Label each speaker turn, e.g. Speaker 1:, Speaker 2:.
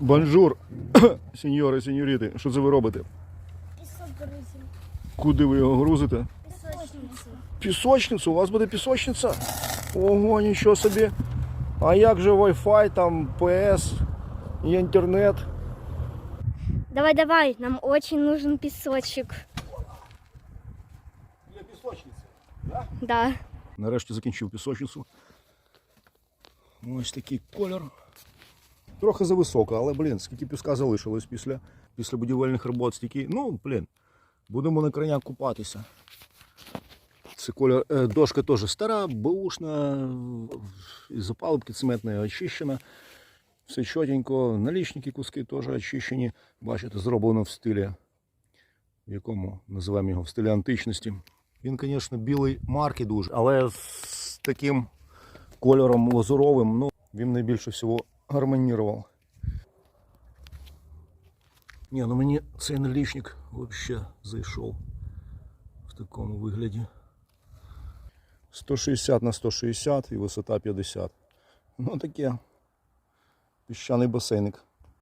Speaker 1: Бонжур, сеньори, сеньоріти, що це ви робите?
Speaker 2: Пісок грузим.
Speaker 1: Куди ви його грузите?
Speaker 2: Пісочницю.
Speaker 1: Пісочницю? У вас буде пісочниця? Ого, нічого собі. А як же Wi-Fi, там ПС, інтернет?
Speaker 2: Давай, давай, нам очень нужен песочек.
Speaker 1: Для пісочниці. Да.
Speaker 2: Да.
Speaker 1: Нарешті закінчив пісочницю. Ось такий кольор. Трохи зависоко, але, блін, скільки піска залишилось після, після будівельних робот, стільки. Ну, блін, будемо на краях купатися. Це колір, е, дошка теж стара, бушна, із опалубки цементної очищена. Все чотенько, налічники куски теж очищені. Бачите, зроблено в стилі, в якому називаємо його в стилі античності. Він, звісно, білий марки дуже, але з таким кольором лазуровим, ну, він найбільше всього гармонірував. Ні, ну мені цей налічник взагалі зайшов в такому вигляді. 160 на 160 і висота 50. Ну таке. Піщаний басейник.